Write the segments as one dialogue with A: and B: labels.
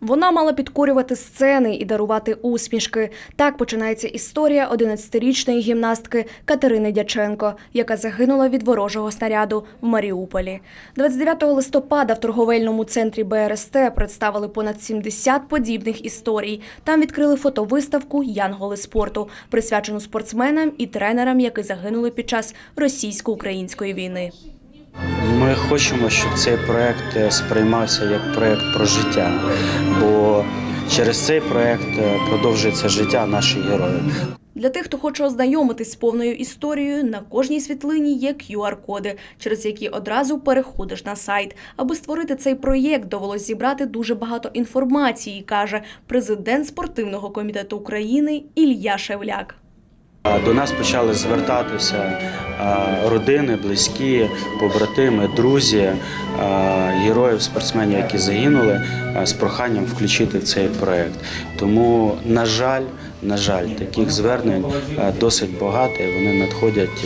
A: Вона мала підкорювати сцени і дарувати усмішки. Так починається історія 11-річної гімнастки Катерини Дяченко, яка загинула від ворожого снаряду в Маріуполі. 29 листопада в торговельному центрі БРСТ представили понад 70 подібних історій. Там відкрили фотовиставку Янголи спорту, присвячену спортсменам і тренерам, які загинули під час російсько-української війни.
B: Ми хочемо, щоб цей проект е, сприймався як проект про життя, бо через цей проект е, продовжується життя наших героїв.
A: Для тих, хто хоче ознайомитись з повною історією, на кожній світлині є QR-коди, через які одразу переходиш на сайт. Аби створити цей проєкт, довелось зібрати дуже багато інформації, каже президент спортивного комітету України Ілля Шевляк.
B: До нас почали звертатися родини, близькі, побратими, друзі героїв, спортсменів, які загинули, з проханням включити в цей проект. Тому, на жаль, на жаль, таких звернень досить багато, і вони надходять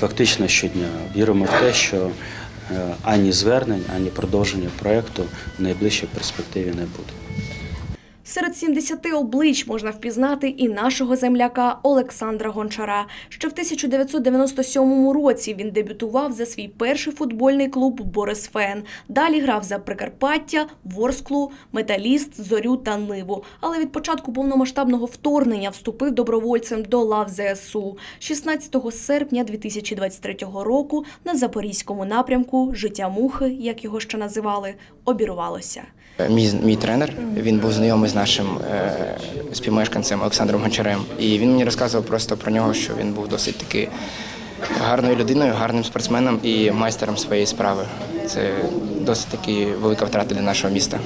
B: фактично щодня. Віримо в те, що ані звернень, ані продовження проекту в найближчій перспективі не буде.
A: Серед 70 облич можна впізнати і нашого земляка Олександра Гончара. Ще в 1997 році він дебютував за свій перший футбольний клуб Борис Фен. Далі грав за Прикарпаття, Ворсклу, Металіст, Зорю та Ниву. Але від початку повномасштабного вторгнення вступив добровольцем до лав ЗСУ. 16 серпня 2023 року на запорізькому напрямку життя мухи, як його ще називали, обірвалося.
C: Мій, мій тренер він був знайомий з нашим е, співмешканцем Олександром Гончарем. І він мені розказував просто про нього, що він був досить таки гарною людиною, гарним спортсменом і майстером своєї справи. Це досить таки велика втрата для нашого міста.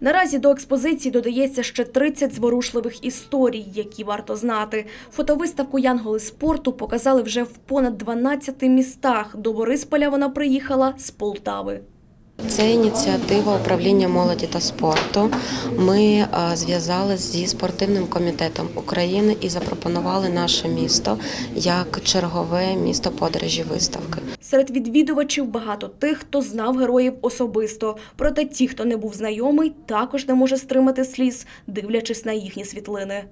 A: Наразі до експозиції додається ще 30 зворушливих історій, які варто знати. Фотовиставку Янголи спорту показали вже в понад 12 містах. До Борисполя вона приїхала з Полтави.
D: Це ініціатива управління молоді та спорту. Ми е, зв'язалися зі спортивним комітетом України і запропонували наше місто як чергове місто подорожі виставки.
A: Серед відвідувачів багато тих, хто знав героїв особисто. Проте ті, хто не був знайомий, також не може стримати сліз, дивлячись на їхні світлини.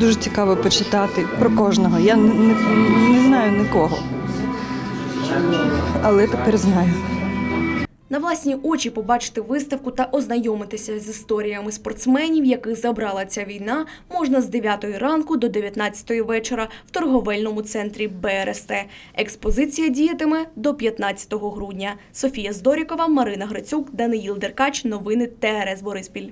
E: Дуже цікаво почитати про кожного. Я не, не, не знаю нікого. Але тепер знаю.
A: На власні очі побачити виставку та ознайомитися з історіями спортсменів, яких забрала ця війна, можна з 9 ранку до 19 вечора в торговельному центрі БРСТ. Експозиція діятиме до 15 грудня. Софія Здорікова, Марина Грицюк, Даниїл Деркач. Новини ТРС Бориспіль.